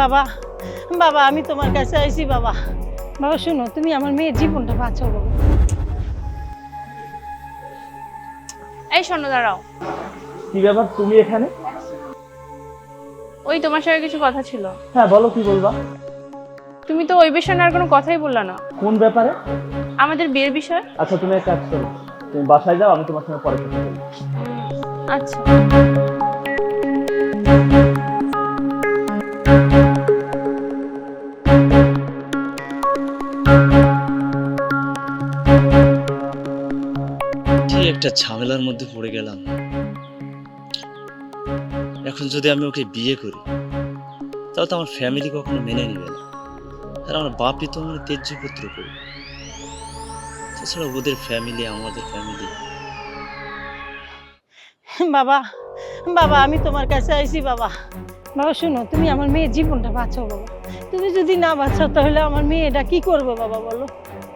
বাবা বাবা আমি তোমার কাছে আইছি বাবা। বাবা শোনো তুমি আমার মেয়ের জীবনটা বাঁচাও বাবা। এই শোনো দাঁড়াও। কি ব্যাপার তুমি এখানে? ওই তোমার সঙ্গে কিছু কথা ছিল। হ্যাঁ বলো কি বলবা? তুমি তো ওই বিষয়ে আর কোনো কথাই বললা না। কোন ব্যাপারে? আমাদের বিয়ের বিষয়। আচ্ছা তুমি এক কাজ করো। তুমি বাসায় যাও আমি তোমার সঙ্গে পরে কথা বলব আচ্ছা। একটা ঝামেলার মধ্যে পড়ে গেলাম। এখন যদি আমি ওকে বিয়ে করি, তাহলে তো আমার ফ্যামিলি কখনো মেনে নেবে না। আর আমার বাপই তো আমার তেজ্য পুত্র করি। তাছাড়া ওদের ফ্যামিলি আমাদের ফ্যামিলি বাবা বাবা, আমি তোমার কাছে আইছি বাবা। বাবা, শোনো, তুমি আমার মেয়ের জীবনটা বাঁচাও বাবা। তুমি যদি না বাঁচাও, তাহলে আমার মেয়ে এটা কি করবে বাবা বলো?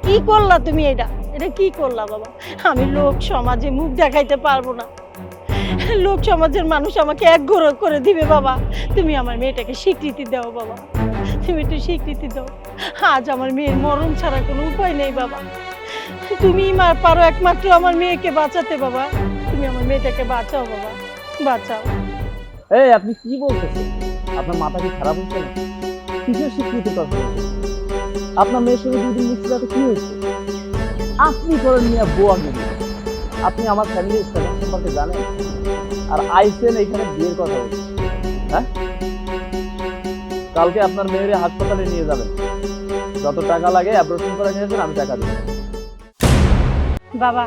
কি করলা তুমি এটা? এটা কি করলাম বাবা? আমি লোক সমাজে মুখ দেখাইতে পারব না। লোক সমাজের মানুষ আমাকে এক ঘোরক করে দিবে বাবা। তুমি আমার মেয়েটাকে স্বীকৃতি দাও বাবা। তুমি একটু স্বীকৃতি দাও। আজ আমার মেয়ের মরণ ছাড়া কোনো উপায় নেই বাবা। তুমি মা পারো একমাত্র আমার মেয়েকে বাঁচাতে বাবা। তুমি আমার মেয়েটাকে বাঁচাও বাবা। বাঁচাও। এই, আপনি কি বলতেছেন? আপনার মাথা কি খারাপ হচ্ছে না কিসের স্বীকৃতি কথা আপনার মেয়ের সঙ্গে দুদিন মিশতে কি হয়েছে? আপনি করেন নিয়ে বউ আগে আপনি আমার ফ্যামিলির স্ট্যাটাস সম্পর্কে জানেন? আর আইসেন এখানে বিয়ের কথা হ্যাঁ? কালকে আপনার মেয়ের হাসপাতালে নিয়ে যাবেন। যত টাকা লাগে অ্যাব্রেশন করে নিয়ে যাবেন আমি টাকা দেবো। বাবা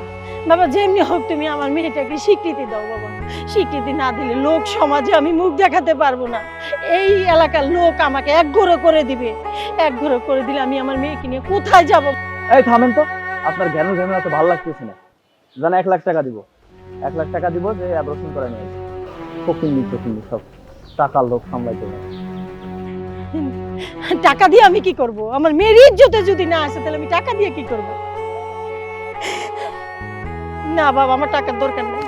বাবা যেমনি হোক তুমি আমার মেয়েটাকে স্বীকৃতি দাও বাবা। স্বীকৃতি না দিলে লোক সমাজে আমি মুখ দেখাতে পারব না। এই এলাকার লোক আমাকে এক ঘোরো করে দিবে। এক ঘোরো করে দিলে আমি আমার মেয়েকে নিয়ে কোথায় যাব? এই থামেন তো। আপনার জ্ঞান জ্ঞান এত ভালো লাগতেছে না। জানা এক লাখ টাকা দিব। এক লাখ টাকা দিব যে অ্যাব্রেশন করে নিয়ে ফকিন্দি ফকিন্দি সব টাকার লোক সামলাইতে হবে টাকা দিয়ে আমি কি করব? আমার মেয়ের ইজ্জতে যদি না আসে তাহলে আমি টাকা দিয়ে কি করব? না বাবা আমার টাকার দরকার নেই।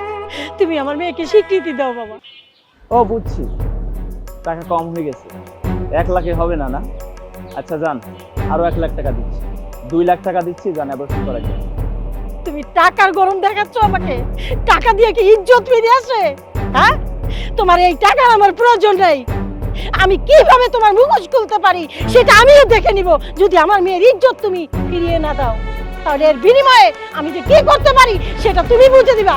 তুমি আমার মেয়েকে স্বীকৃতি দাও বাবা। ও বুঝছি। টাকা কম হয়ে গেছে। এক লাখে হবে না না? আচ্ছা যান আরও এক লাখ টাকা দিচ্ছি। দুই লাখ টাকা দিচ্ছি যান অ্যাবর্শন করা যায়। তুমি টাকার গরম দেখাচ্ছ আমাকে। টাকা দিয়ে কি ইজ্জত ফিরে আসে? হ্যাঁ? তোমার এই টাকার আমার প্রয়োজন নেই। আমি কীভাবে তোমার মুখোশ খুলতে পারি, সেটা আমিও দেখে নিব। যদি আমার মেয়ের ইজ্জত তুমি ফিরিয়ে না দাও, তাহলে এর বিনিময়ে আমি যে কি করতে পারি, সেটা তুমি বুঝে দিবা।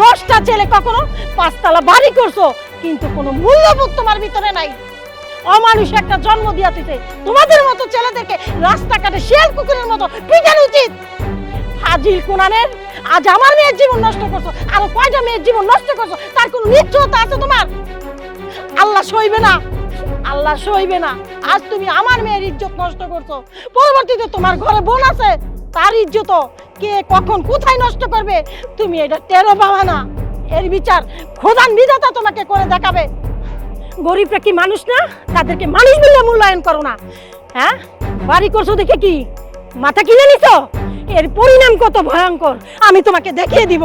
নষ্টা ছেলে কখনো পাঁচতলা বাড়ি করছ, কিন্তু কোনো মূল্যবোধ তোমার ভিতরে নাই। অমানুষ একটা জন্ম দিয়া তুইছে তোমাদের মতো ছেলেদেরকে রাস্তাঘাটে শিয়াল কুকুরের মতো পিটানো উচিত। হাজির কোনানের, আজ আমার মেয়ের জীবন নষ্ট করছ, আরও কয়টা মেয়ের জীবন নষ্ট করছ, তার কোনো নিশ্চয়তা আছে তোমার? আল্লাহ সইবে না, আল্লাহ সইবে না। আজ তুমি আমার মেয়ের ইজ্জত নষ্ট করছ। পরবর্তীতে তোমার ঘরে বোন আছে, তার ইজ্জত কে কখন কোথায় নষ্ট করবে? তুমি এটা টেরো পাবা না। এর বিচার খোদান বিধাতা তোমাকে করে দেখাবে। গরিবরা কি মানুষ না? তাদেরকে মানুষ বলে মূল্যায়ন করো না। হ্যাঁ? বাড়ি করছ দেখে কি? মাথা কিনে নিছো? এর পরিণাম কত ভয়ঙ্কর। আমি তোমাকে দেখিয়ে দিব।